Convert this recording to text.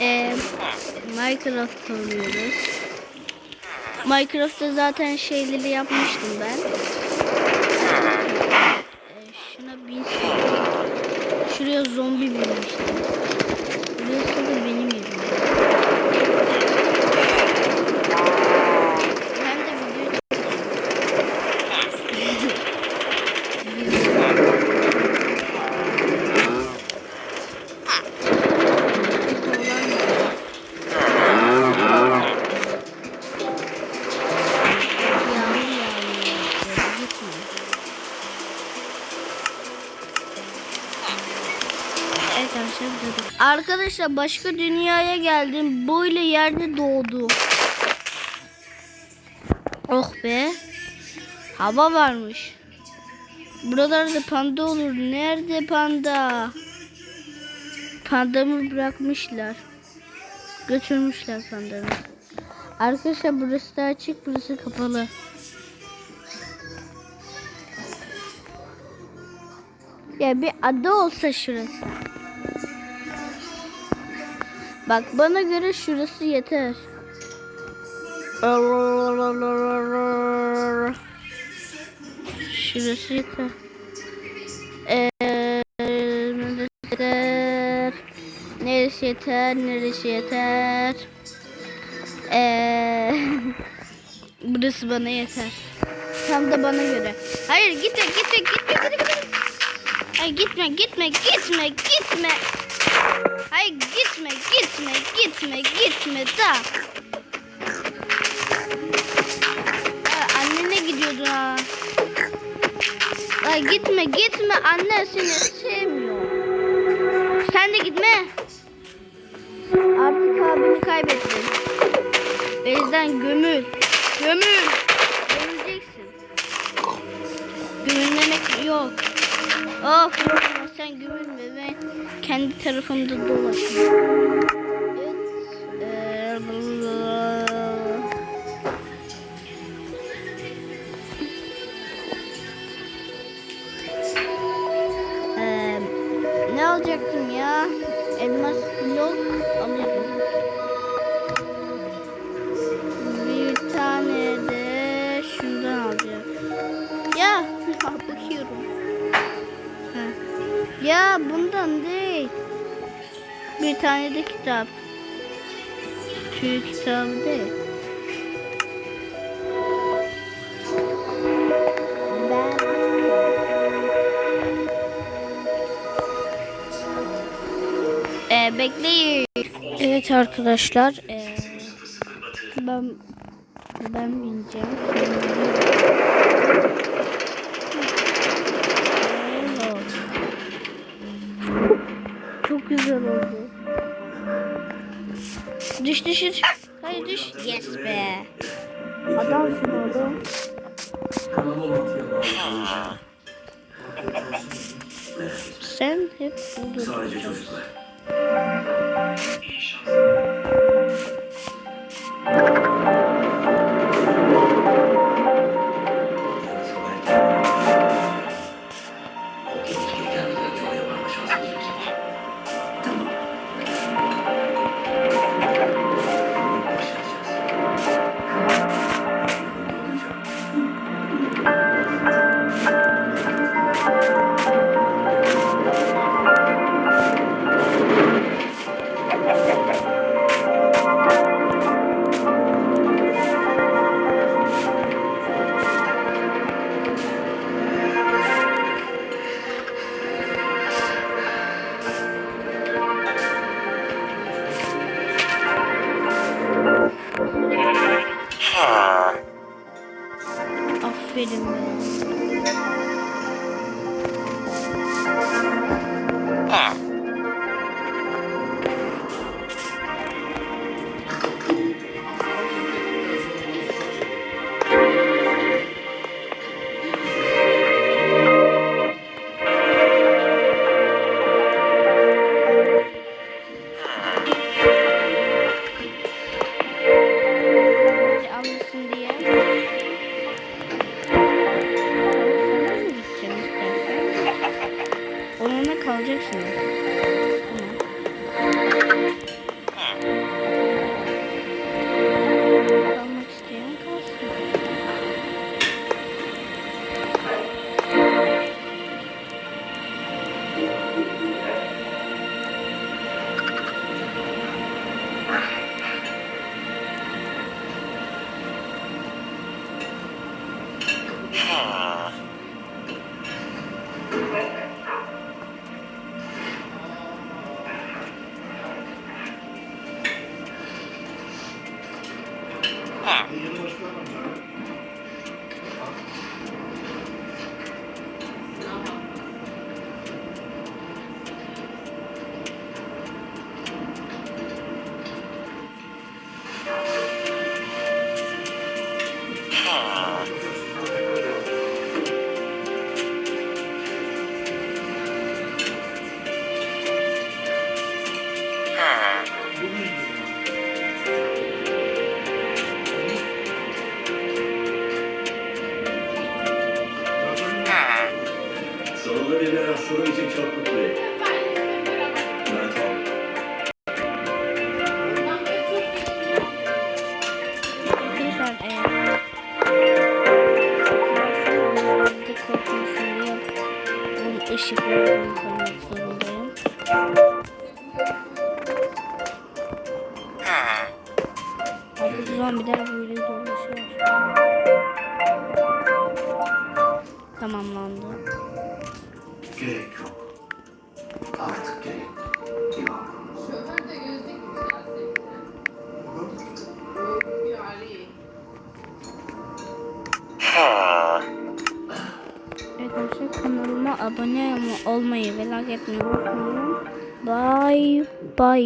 Ee, Minecraft oynuyoruz. Minecraft'ta zaten şeyleri yapmıştım ben. Ee, şuna bin Şuraya zombi binmiştim. Burası da benim yerim. Arkadaşlar başka dünyaya geldim. Böyle yerde doğdu. Oh be. Hava varmış. Buralarda panda olur. Nerede panda? Pandamı bırakmışlar. Götürmüşler pandamı. Arkadaşlar burası da açık, burası kapalı. Ya bir ada olsa şurası. Bak bana göre şurası yeter. Şurası yeter. Neresi yeter? Neresi yeter? Neresi yeter? Eee burası bana yeter. Tam da bana göre. Hayır gitme gitme gitme gitme gitme. Gitme gitme gitme gitme. Hayır gitme gitme gitme gitme da. Ha, annene gidiyordun ha. Ay gitme gitme anne seni sevmiyor. Sen de gitme. Artık abini kaybettin. Bezden gömül. Gömül. Gömüleceksin. Gömülmemek yok. Of ama sen gömülme ben kendi tarafımda dolaşıyorum. Ne alacaktım ya? Elmas blok alıyorum. Bir tane de. Ya bakıyorum. Ha. Ya bundan değil. Bir tane de kitap. Şu kitabı değil. Ben Ee, bekleyin. Evet arkadaşlar. ee, ben ben bineceğim. Evet. Çok güzel oldu. Düş düş düş. Hayır düş. Yes be. Adamsın oğlum. Sen hep burada. Sadece çocuklar. Sonunda birine rastladığım için çok mutluyum. Ben bunun ışıklarını koymak zorundayım. Artık zombiler böyle dolaşıyor. Tamamlandı. Gerek yok. Artık gerek yok. Şoför de gözlük sevgili. Bir arkadaşlar kanalıma abone olmayı ve like etmeyi unutmayın. Bye bye.